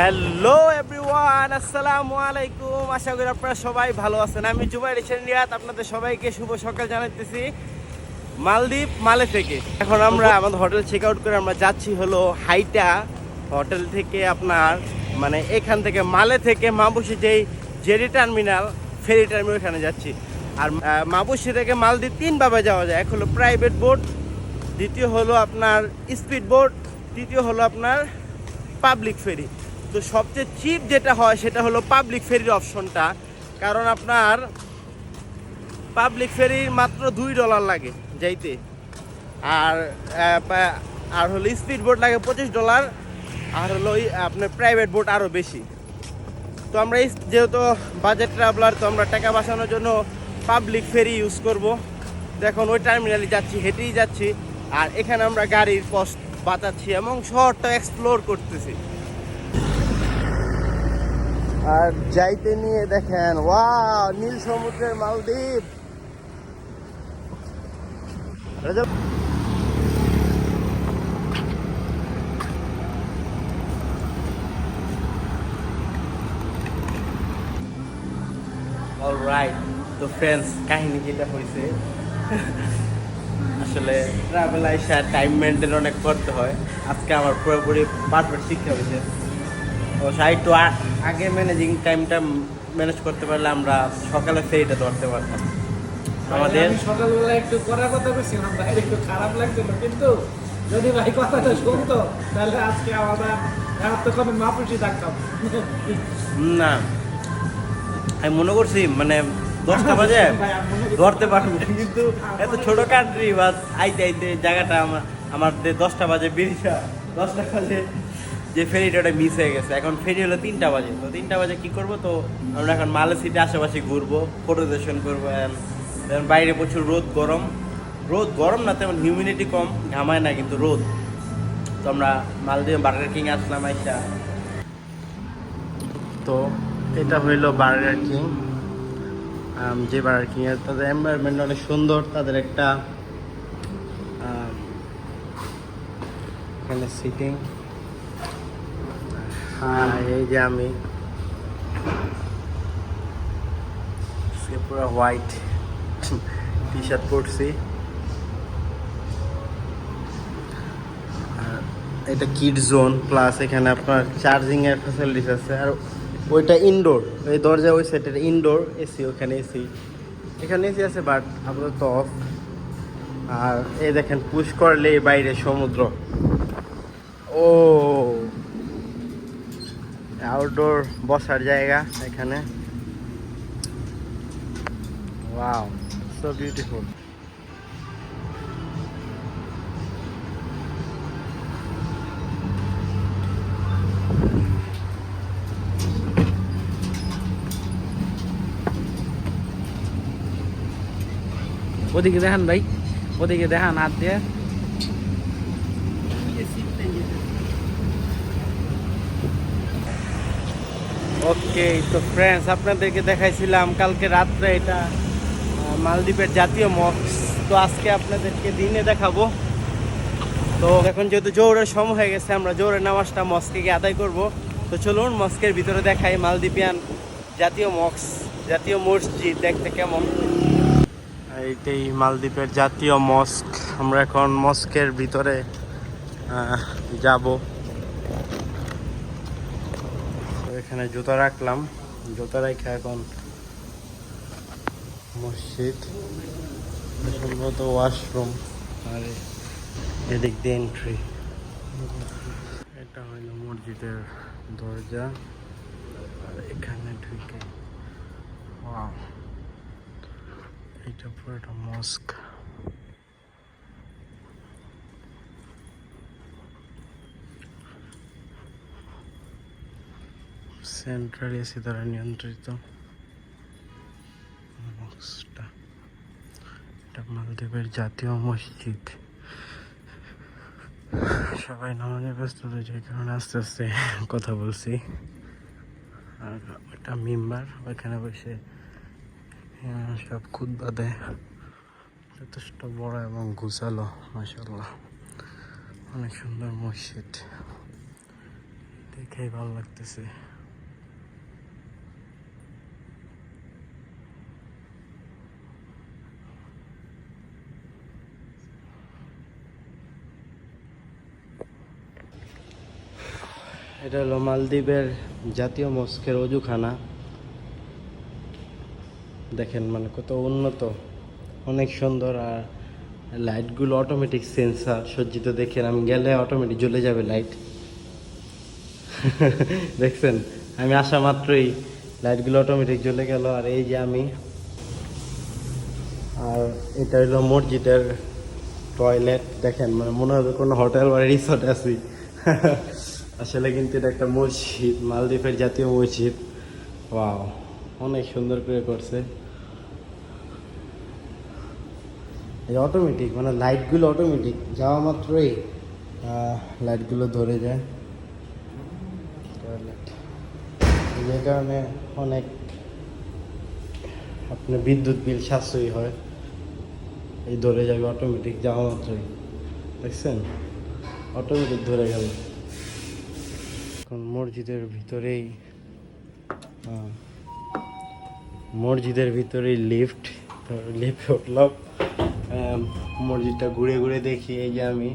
Hello everyone আসসালামু আলাইকুম আশা করি আপনারা সবাই ভালো আছেন। আমি জুবাই হোসেন রিয়াদ। আপনাদের সবাইকে শুভ সকাল জানাতেছি মালদ্বীপ, মালে থেকে। এখন আমরা আমাদের হোটেল চেক আউট করে আমরা যাচ্ছি হলো হাইটা হোটেল থেকে আপনার মানে এখান থেকে মালে থেকে মাবুসি যেই জেরি টার্মিনাল, ফেরি টার্মিনাল ওখানে যাচ্ছি। আর মাবুসি থেকে মালদ্বীপ তিনভাবে যাওয়া যায়। এক হলো প্রাইভেট বোট দ্বিতীয় হলো আপনার স্পিড বোট তৃতীয় হলো আপনার পাবলিক ফেরি তো সবচেয়ে চিপ যেটা হয় সেটা হলো পাবলিক ফেরির অপশনটা কারণ আপনার পাবলিক ফেরির মাত্র দুই ডলার লাগে যাইতে। আর আর হলো স্পিড বোট লাগে পঁচিশ ডলার আর হলো আপনার প্রাইভেট বোট আরও বেশি। তো আমরা যেহেতু বাজেট ট্রাভেলার তো আমরা টাকা বাঁচানোর জন্য পাবলিক ফেরি ইউজ করব। দেখুন ওই টার্মিনালে যাচ্ছি, হেঁটেই যাচ্ছি। আর এখানে আমরা গাড়ির কস্ট বাঁচাচ্ছি এবং শহরটা এক্সপ্লোর করতেছি। আর যাইতে নিয়ে দেখেন, ওয়াও, নীল সমুদ্রের মালদ্বীপ। অলরাইট তো ফ্রেন্ডস কাহিনী যেটা হয়েছে আসলে ট্রাভেল আইসা টাইম মেনটেন অনেক করতে হয়। আজকে আমার পুরোপুরি পারফেক্ট শিক্ষা হয়েছে তো সাইড আগে ম্যানেজিং টাইমটা ম্যানেজ করতে পারলে আমরা সকালে ফেরিটা ধরতে পারতাম। আমাদের আমি সকালবেলা একটু করার কথা বলছিলাম ভাই একটু খারাপ লাগছিল কিন্তু যদি ভাই কথাটা শুনতো তাহলে আজকে আমরা এখন তো মাপুসি থাকতাম। না। আমি মনে করছি মানে দশটা বাজে ধরতে পারব। কিন্তু এত ছোট কান্ট্রি বা আইতে আইতে জায়গাটা আমার আমার দশটা বাজে বেরিয়ে দশটা বাজে যে ফেরিটা ওটা মিস হয়ে গেছে। এখন ফেরি হলো তিনটা বাজে। তো তিনটা বাজে কি করব? তো আমরা এখন মালে সিটে আশেপাশে ঘুরবো ফটো সেশন করব বাইরে প্রচুর রোদ, গরম। রোদ, গরম না, তেমন হিউমিডিটি কম, ঘামায় না কিন্তু রোদ। তো আমরা মালদ্বীপ বার্গার কিং আসলাম আইসা। তো এটা হইল বার্গার কিং যে বার্গার কিং এর তাদের এনভায়রনমেন্ট অনেক সুন্দর, তাদের একটা এখানে সিটিং হ্যাঁ এই যে আমি। পুরো হোয়াইট টি শার্ট পরছি। আর এটা কিড জোন প্লাস এখানে আপনার চার্জিং এর ফ্যাসিলিটিস আছে। আর ওইটা ইনডোর ওই দরজা ওই সাইডের ইনডোর এসি ওখানে এসি এখানে এসি আছে বাট আপাতত অফ আর এই দেখেন পুশ করলে বাইরে সমুদ্র। ও আউটডোর বসার জায়গা এখানে। ওয়াও সো বিউটিফুল ওদিকে দেখান ভাই ওদিকে দেখান হাত দিয়ে। ওকে তো ফ্রেন্ডস আপনাদেরকে দেখাইছিলাম কালকে রাত্রে এটা মালদ্বীপের জাতীয় মক্স তো আজকে আপনাদেরকে দিনে দেখাবো। তো এখন যেহেতু জোরের সময় হয়ে গেছে, আমরা জোরের নামাজটা মস্কে গিয়ে আদায় করব। তো চলুন মস্কের ভিতরে দেখাই মালদ্বীপিয়ান জাতীয় মক্স জাতীয় মসজিদ, দেখতে কেমন? এইটাই মালদ্বীপের জাতীয় মস্ক। আমরা এখন মস্কের ভিতরে যাব তো এখানে জুতা রাখলাম। জুতা রেখে এখন মসজিদ। সম্ভবত ওয়াশরুম আর এদিক দিয়ে এন্ট্রি এটা হইল মসজিদের দরজা। আর এখানে ঢুকে এটা পুরোটা মস্ক সেন্ট্রাল এসি দ্বারা নিয়ন্ত্রিত। এটা মালদ্বীপের জাতীয় মসজিদ। সবাই নামাজে ব্যস্ত রয়েছে কারণে আস্তে আস্তে কথা বলছি। আর ওটা মেম্বার, ওইখানে বসে সব খুদ বাদে যথেষ্ট বড় এবং গুছালো মাসাল্লাহ অনেক সুন্দর মসজিদ। দেখেই ভালো লাগতেছে। এটা হলো মালদ্বীপের জাতীয় মস্কের অজুখানা। দেখেন মানে কত উন্নত, অনেক সুন্দর, আর লাইটগুলো অটোমেটিক সেন্সার সজ্জিত। দেখেন, আমি গেলে অটোমেটিক জ্বলে যাবে লাইট। দেখছেন? আমি আসা মাত্রই লাইটগুলো অটোমেটিক জ্বলে গেল, আর এই যে আমি, আর এটা হলো মসজিদের টয়লেট দেখেন মানে মনে হবে কোনো হোটেল বা রিসোর্ট আছি। আসলে কিন্তু এটা একটা মসজিদ, মালদ্বীপের জাতীয় মসজিদ। ওয়াও অনেক সুন্দর করে করছে। অটোমেটিক মানে লাইটগুলো অটোমেটিক যাওয়া মাত্রই লাইটগুলো ধরে যায়। যে কারণে অনেক আপনার বিদ্যুৎ বিল সাশ্রয়ী হয়। এই ধরে যাবে অটোমেটিক যাওয়া মাত্রই। দেখছেন? অটোমেটিক ধরে গেল। মসজিদের ভিতরেই মসজিদের ভিতরেই লিফট লিফটে উঠলাম। মসজিদটা ঘুরে ঘুরে দেখি, এই যে আমি।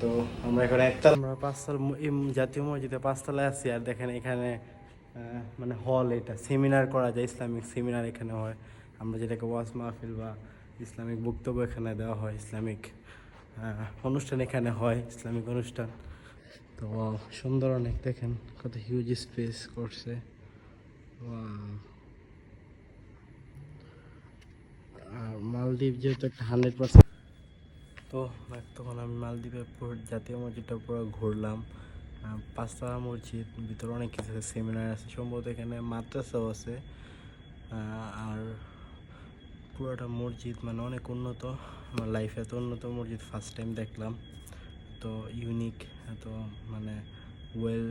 তো আমরা এখন একটা আমরা পাঁচতলা জাতীয় মসজিদে পাঁচতলায় আছি আর দেখেন এখানে মানে হল এটা সেমিনার করা যায়, ইসলামিক সেমিনার এখানে হয়। আমরা যেটাকে ওয়াজ মাহফিল বা ইসলামিক বক্তব্য এখানে দেওয়া হয়, ইসলামিক অনুষ্ঠান এখানে হয়, ইসলামিক অনুষ্ঠান। তো সুন্দর অনেক, দেখেন কত হিউজ স্পেস করছে। আর মালদ্বীপ যেহেতু একটা হান্ড্রেড পার্সেন্ট তো তখন আমি মালদ্বীপের পুরো জাতীয় মসজিদটা পুরো ঘুরলাম। পাঁচতলা মসজিদ, ভিতরে অনেক কিছু আছে সেমিনার আছে, সম্ভবত এখানে মাদ্রাসাও আছে। আর পুরোটা মসজিদ মানে অনেক উন্নত। আমার লাইফে এত উন্নত মসজিদ ফার্স্ট টাইম দেখলাম। তো ইউনিক এত মানে ওয়েল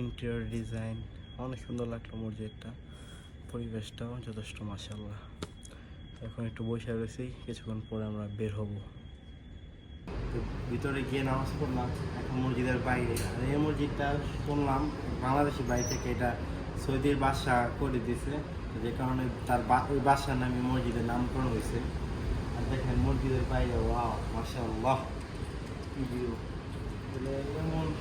ইন্টেরিয়র ডিজাইন অনেক সুন্দর লাগল মসজিদটা, পরিবেশটাও যথেষ্ট মাসাল্লাহ এখন একটু বসে রয়েছি, কিছুক্ষণ পরে আমরা বের হব। ভিতরে গিয়ে নামাজ পড়লাম, এখন মসজিদের বাইরে। আর এই মসজিদটা শুনলাম বাংলাদেশের বাইরে থেকে এটা সৌদির বাসা করে দিয়েছে, যে কারণে তার ওই বাসার নামে মসজিদের নামকরণ হয়েছে। আর দেখেন মসজিদের বাইরে, ওয়াও মানে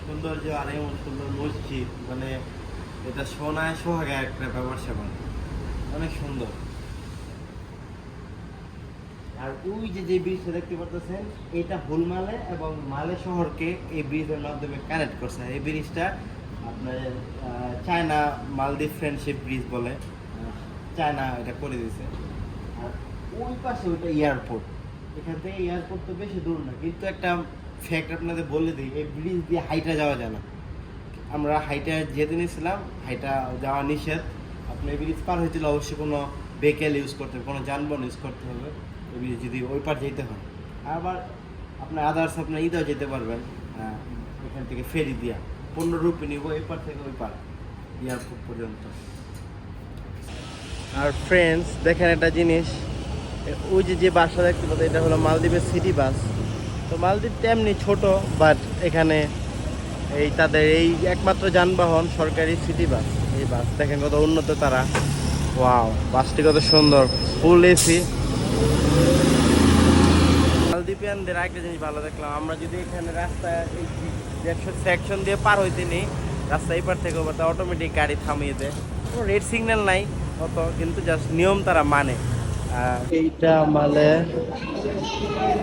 সৌন্দর্য আর এমন সুন্দর মসজিদ মানে এটা সোনায় একটা ব্যাপার অনেক সুন্দর। আর ওই যে যে ব্রিজটা দেখতে এটা হুলমালে এবং মালে শহরকে এই ব্রিজের মাধ্যমে কানেক্ট করছে। এই ব্রিজটা আপনার চায়না মালদ্বীপ ফ্রেন্ডশিপ ব্রিজ বলে। চায়না এটা করে দিয়েছে। আর ওই পাশে ওইটা এয়ারপোর্ট এখান থেকে এয়ারপোর্ট তো বেশি দূর না, কিন্তু একটা ফ্যাক্ট আপনাদের বলে দিই এই ব্রিজ দিয়ে হাইটা যাওয়া যায় না। আমরা হাইটা যেতে নিয়েছিলাম হাইটা যাওয়া নিষেধ। আপনি ব্রিজ পার হলে অবশ্যই কোনো ভেহিকেল ইউজ করতে হবে কোনো যানবাহন ইউজ করতে হবে। ওই ব্রিজ যদি ওই পার যেতে হয়। আবার আপনার আদার্স আপনার ইদাও যেতে পারবেন আহ, এখান থেকে ফেরি দিয়া। পনেরো রুপি নিব এই পার থেকে ওই পার এয়ারপোর্ট পর্যন্ত। আর ফ্রেন্ডস দেখেন একটা জিনিস ওই যে যে বাসটা দেখতে পাচ্ছেন এটা হলো মালদ্বীপের সিটি বাস তো মালদ্বীপ তেমনি ছোট বাট এখানে এই তাদের এই একমাত্র যানবাহন সরকারি সিটি বাস এই বাস দেখেন কত উন্নত তারা। ওয়াও বাসটি কত সুন্দর ফুল এসি মালদ্বীপিয়ানদের একটা জিনিস ভালো দেখলাম, আমরা যদি এখানে রাস্তায় এই সেকশন দিয়ে পার হইতে নেই, রাস্তা এই পার থেকে অটোমেটিক গাড়ি থামিয়ে দেয়। কোনো রেড সিগন্যাল নাই অত, কিন্তু জাস্ট নিয়ম তারা মানে। আর এইটা মালে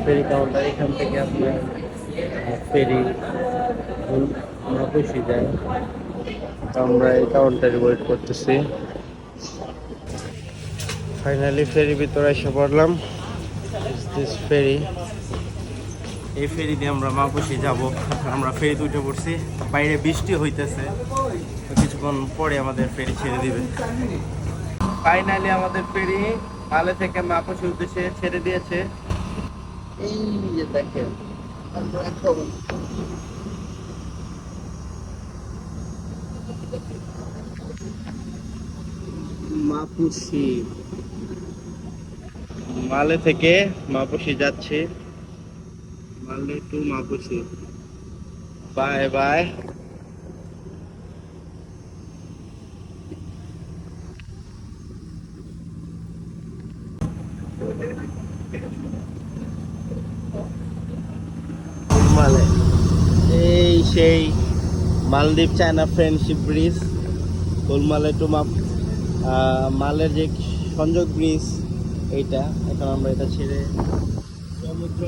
ফেরি কাউন্টার, এখান থেকে আপনার ফেরি আমরা যায় আমরা এই কাউন্টারে ওয়েট করতেছি। ফাইনালি ফেরি ভিতরে এসে পড়লাম। ফেরি এই ফেরি দিয়ে আমরা মাপুসি যাব। আমরা ফেরিতে উঠে পড়ছি। বাইরে বৃষ্টি হইতেছে। কিছুক্ষণ পরে আমাদের ফেরি ছেড়ে দিবে। ফাইনালি আমাদের ফেরি মালে থেকে মাপুসি উদ্দেশ্যে ছেড়ে দিয়েছে। এই যে দেখেন মাপুসি। মালে থেকে মাপুসি যাচ্ছে। মালে টু মাপুসি। Bye bye. মালে এই সেই মালদ্বীপ চায়না ফ্রেন্ডশিপ ব্রিজ গোলমালে টু মালের যে সংযোগ ব্রিজ এইটা এখন আমরা এটা ছেড়ে সমুদ্র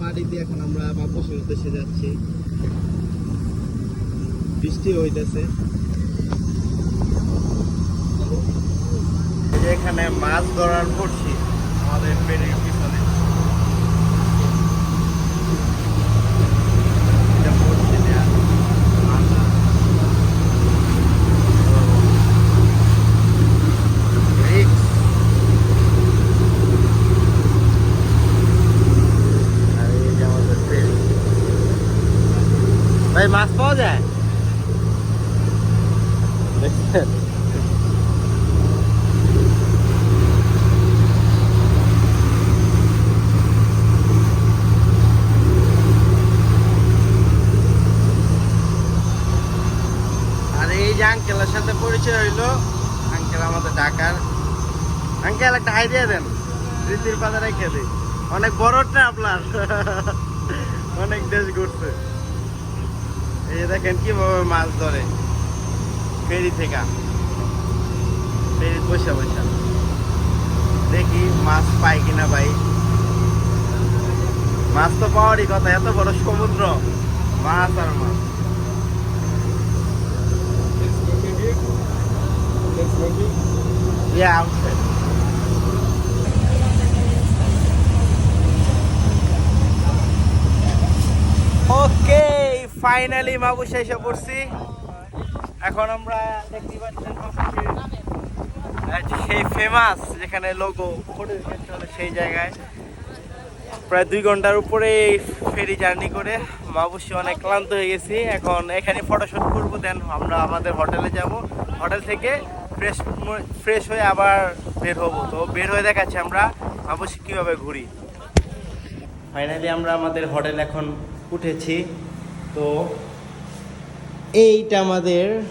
পাড়ি দিয়ে এখন আমরা বাপসের উদ্দেশ্যে যাচ্ছি। বৃষ্টি হইতেছে। এখানে মাছ ধরার করছি আমাদের পেটের পিছনে এটা পড়ছে দেয়া। আল্লাহ। Risk. আর এই যে আমাদের ট্রেন। ভাই মাছ পাওয়া যায় দেখছেন আর এই যে আঙ্কেলের সাথে পরিচয় হইল। আঙ্কেল আমাদের ঢাকার। আঙ্কেল, একটা আইডিয়া দেন। রীতির পাতা রেখে দিই। অনেক বড় আপনার অনেক দেশ ঘুরছে। এই দেখেন কীভাবে মাছ ধরে। ফেরি থেকে। ফেরি বসে বসে দেখি মাছ পাই কিনা ভাই। মাছ তো পাওয়ারই কথা, এত বড় সমুদ্র। মাছ আর মাছ। Yeah, outside. Okay finally Mapusa এসে পড়ছি। এখন আমরা সেই ফেমাস যেখানে লোগো সেই জায়গায়। প্রায় দুই ঘণ্টার উপরে ফেরি জার্নি করে মাবুসি অনেক ক্লান্ত হয়ে গেছি। এখন এখানে ফটোশুট করব দেন আমরা আমাদের হোটেলে যাব। হোটেল থেকে ফ্রেশ ফ্রেশ হয়ে আবার বের হব। তো বের হয়ে দেখাচ্ছি আমরা মাবুসি কীভাবে ঘুরি। ফাইনালি আমরা আমাদের হোটেল এখন উঠেছি। তো এইটা আমাদের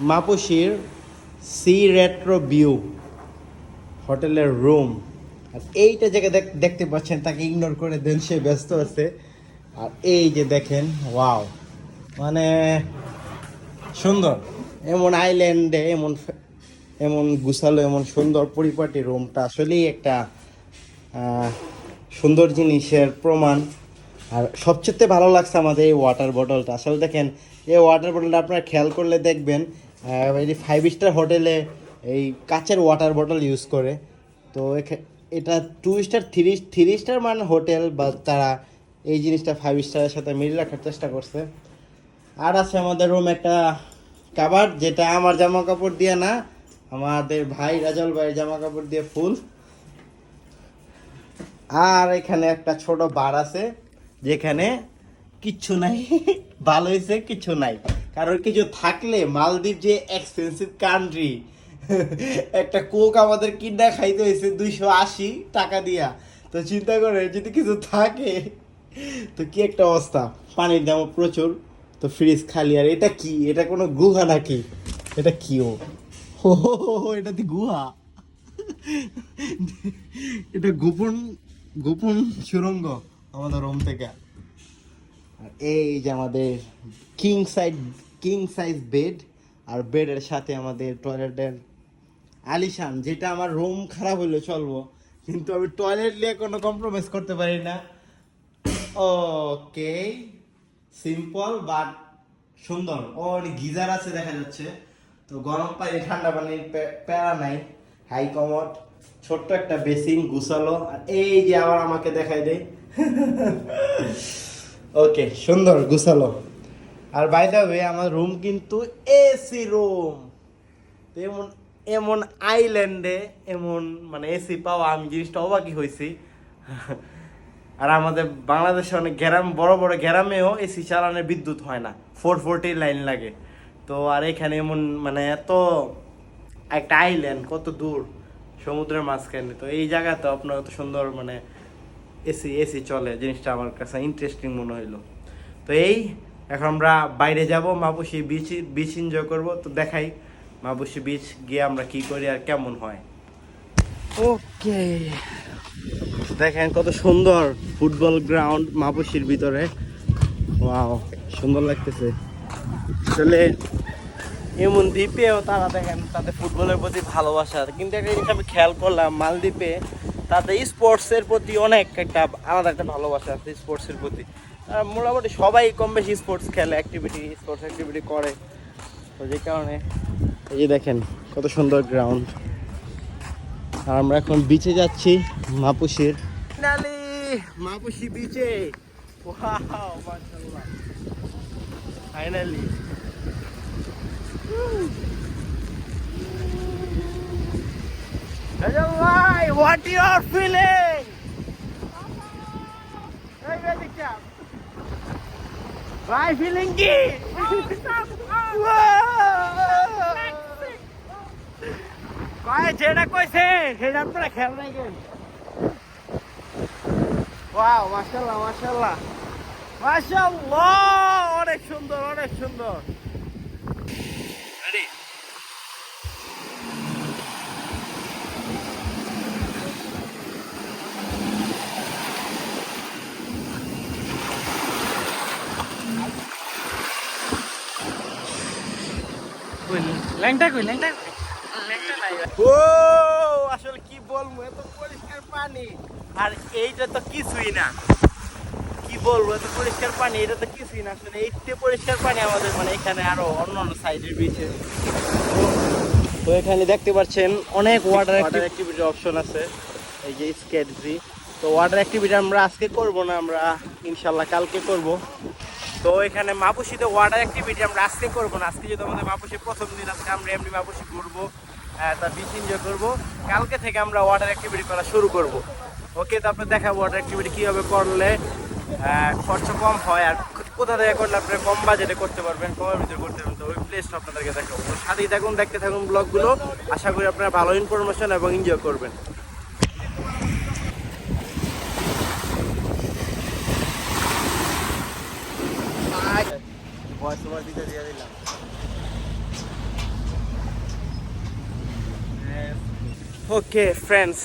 মাপুসির সি রেট্রো ভিউ হোটেলের রুম আর এইটা জায়গা দেখ- দেখতে পাচ্ছেন, তাকে ইগনোর করে দেন, সে ব্যস্ত আছে। আর এই যে দেখেন ওয়াও মানে সুন্দর। এমন আইল্যান্ডে এমন এমন গুছালো, এমন সুন্দর পরিপাটি রুমটা আসলেই একটা সুন্দর জিনিসের প্রমাণ। আর সবচেয়ে ভালো লাগছে আমাদের এই ওয়াটার বটলটা আসলে দেখেন, এই ওয়াটার বটলটা আপনারা খেয়াল করলে দেখবেন এই ফাইভ স্টার হোটেলে এই কাচের ওয়াটার বটল ইউজ করে। তো এটা two star three three star মানে হোটেল বা তারা এই জিনিসটা ফাইভ স্টারের সাথে মিল রাখার চেষ্টা করছে। আর আছে আমাদের রুম একটা কাবার যেটা আমার জামা কাপড় দিয়ে না আমাদের ভাই রাজল ভাইয়ের জামা কাপড় দিয়ে ফুল। আর এখানে একটা ছোট বার আছে, যেখানে কিচ্ছু নাই, ভালো হয়েছে কিছু নাই। কারণ কিছু থাকলে মালদ্বীপ যে এক্সপেন্সিভ কান্ট্রি একটা কোক আমাদের কিনা খাইতে হয়েছে দুইশো আশি টাকা দিয়া। তো চিন্তা করে, যদি কিছু থাকে, তো কি একটা অবস্থা? পানির দামও প্রচুর, তো ফ্রিজ খালি। আর এটা কি? এটা কোনো গুহা নাকি? এটা কি ও এটা তো গুহা? এটা গোপন গোপন সুরঙ্গ আমাদের রুম থেকে। এই যে আমাদের king side king size bed আর বেডের সাথে আমাদের টয়লেটের আলিশান, যেটা আমার রুম খারাপ হলে চলবো, কিন্তু আমি টয়লেট নিয়ে কোনো কম্প্রোমাইজ করতে পারি না। ওকে সিম্পল বাট সুন্দর। ও গিজার আছে, দেখা যাচ্ছে। তো গরম পানি, ঠান্ডা পানির প্যারা নাই, হাই কমোড। ছোট্ট একটা বেসিন গুছালো। আর এই যে আবার আমাকে দেখাই দেয় ওকে, সুন্দর, গুছালো। আর বাই ওয়ে আমার রুম কিন্তু এসি রুম এমন এমন আইল্যান্ডে এমন মানে এসি পাওয়া আমি জিনিসটা অবাকই হয়েছি। আর আমাদের বাংলাদেশে অনেক গ্রাম, বড় বড় গ্রামেও এসি চালানোর বিদ্যুৎ হয় না। ফোর ফোরটি লাইন লাগে। তো আর এখানে এমন মানে এত একটা আইল্যান্ড কত দূর সমুদ্রের মাঝখানে। তো এই জায়গাতে আপনার এত সুন্দর মানে এসি এসি চলে জিনিসটা আমার কাছে ইন্টারেস্টিং মনে হইল। তো এই এখন আমরা বাইরে যাব মাপুসি বিচ বিচ এনজয় করব। তো দেখাই মাপুসি বিচ গিয়ে আমরা কি করি আর কেমন হয়। ওকে দেখেন কত সুন্দর ফুটবল গ্রাউন্ড মাপুসির ভিতরে। ওয়াও সুন্দর লাগতেছে। আসলে এমন দ্বীপেও তারা দেখেন তাদের ফুটবলের প্রতি ভালোবাসা কিন্তু একটা জিনিস আমি খেয়াল করলাম, মালদ্বীপে তাদের স্পোর্টসের প্রতি অনেক একটা আলাদা একটা ভালোবাসা আছে স্পোর্টসের প্রতি। মোটামুটি সবাই কম বেশি স্পোর্টস খেলে অ্যাক্টিভিটি স্পোর্টস অ্যাক্টিভিটি করে। তো যে কারণে এই যে দেখেন কত সুন্দর গ্রাউন্ড আর আমরা এখন বিচে যাচ্ছি, মাপুসির। মাপুসি বিচে ফাইনালি ভাই what you are feeling? এই বেদিক চাপ। ভাই ফিলিং কি ভাই যেটা কইছে সেটা আপনারা খেয়াল রাখেন ওয়াও মাশাআল্লাহ মাশাআল্লাহ। মাশাআল্লাহ! অনেক সুন্দর অনেক সুন্দর। রেডি ল্যাংটা কই ল্যাংটা ও আসলে কি বলব এত পরিষ্কার পানি। আর এইটা তো কিছুই না। বলব এত পরিষ্কার পানি এটা তো কিছুই না। আসলে এইতে পরিষ্কার পানি আমাদের মানে এখানে আরও অন্য অন্য সাইডের বিচে তো এখানে দেখতে পাচ্ছেন অনেক ওয়াটার অ্যাক্টিভিটি অপশন আছে। এই যে স্কেটজি তো ওয়াটার অ্যাক্টিভিটি আমরা আজকে করব না আমরা ইনশাল্লাহ কালকে করব। তো এখানে মাপুসিতে ওয়াটার অ্যাক্টিভিটি আমরা আজকে করব না। আজকে যদি আমাদের মাপুসি প্রথম দিন আজকে আমরা এমনি মাপুসি ঘুরবো তার বিচ এনজয় করব। কালকে থেকে আমরা ওয়াটার অ্যাক্টিভিটি করা শুরু করব। ওকে তারপরে দেখাবো ওয়াটার অ্যাক্টিভিটি কীভাবে করলে খরচ কম হয় আর কোথা থেকে করলে আপনারা কম বাজেটে করতে পারবেন, কমের ভিতরে করতে পারবেন। তো ওই প্লেসটা আপনাদেরকে দেখাবো। সাথেই থাকুন, দেখতে থাকুন ব্লগগুলো আশা করি আপনারা ভালো ইনফরমেশন এবং এনজয় করবেন। দিলাম ওকে ফ্রেন্ডস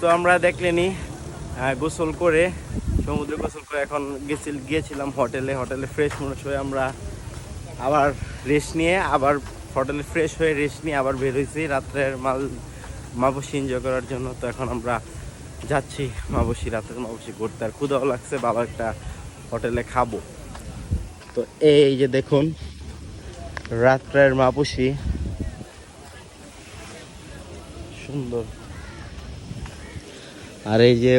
তো আমরা দেখলেনি গোসল করে সমুদ্রে গোসল করে এখন গেছিল গিয়েছিলাম হোটেলে। হোটেলে ফ্রেশ মনে হয়ে আমরা আবার রেস্ট নিয়ে আবার হোটেলে ফ্রেশ হয়ে রেস্ট নিয়ে আবার বের হয়েছি। রাত্রের মাল মাবসি এনজয় করার জন্য তো এখন আমরা যাচ্ছি মাবসি। রাত্রের মাবসি ঘুরতে। আর ক্ষুদাও লাগছে, ভালো একটা হোটেলে খাব। তো এই যে দেখুন, রাত্রের মাপুসি সুন্দর। আর এই যে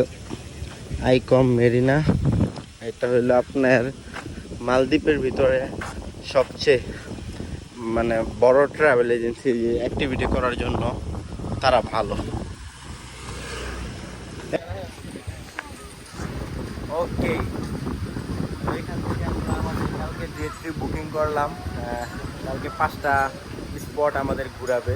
আইকম মেরিনা। এটা হলো আপনার মালদ্বীপের ভিতরে সবচেয়ে মানে বড় ট্রাভেল এজেন্সি অ্যাক্টিভিটি করার জন্য তারা ভালো। ওকে বুকিং করলাম কালকে পাঁচটা স্পট আমাদের ঘুরাবে।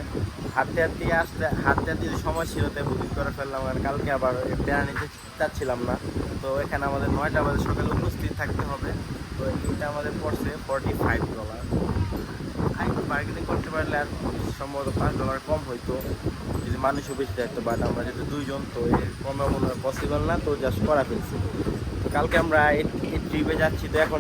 হাঁটতে হাঁটতে আসতে হাঁটতে হাঁটতে যদি সময় ছিল তাই বুকিং করে ফেললাম আর কালকে আবার প্যারা নিতে চাচ্ছিলাম না। তো এখানে আমাদের নয়টা বাজে সকালে উপস্থিত থাকতে হবে। তো এইটা আমাদের পড়ছে ফর্টি ফাইভ ডলার একটু বার্গেনিং করতে পারলে আর সম্ভবত পাঁচ ডলার কম হইতো। যদি মানুষও বেশি থাকতো বাট আমরা যেহেতু দুইজন, তো এর কমে মনে হয় পসিবল না, তো জাস্ট করা ফেলছি তো কালকে আমরা এই ট্রিপে যাচ্ছি, তো এখন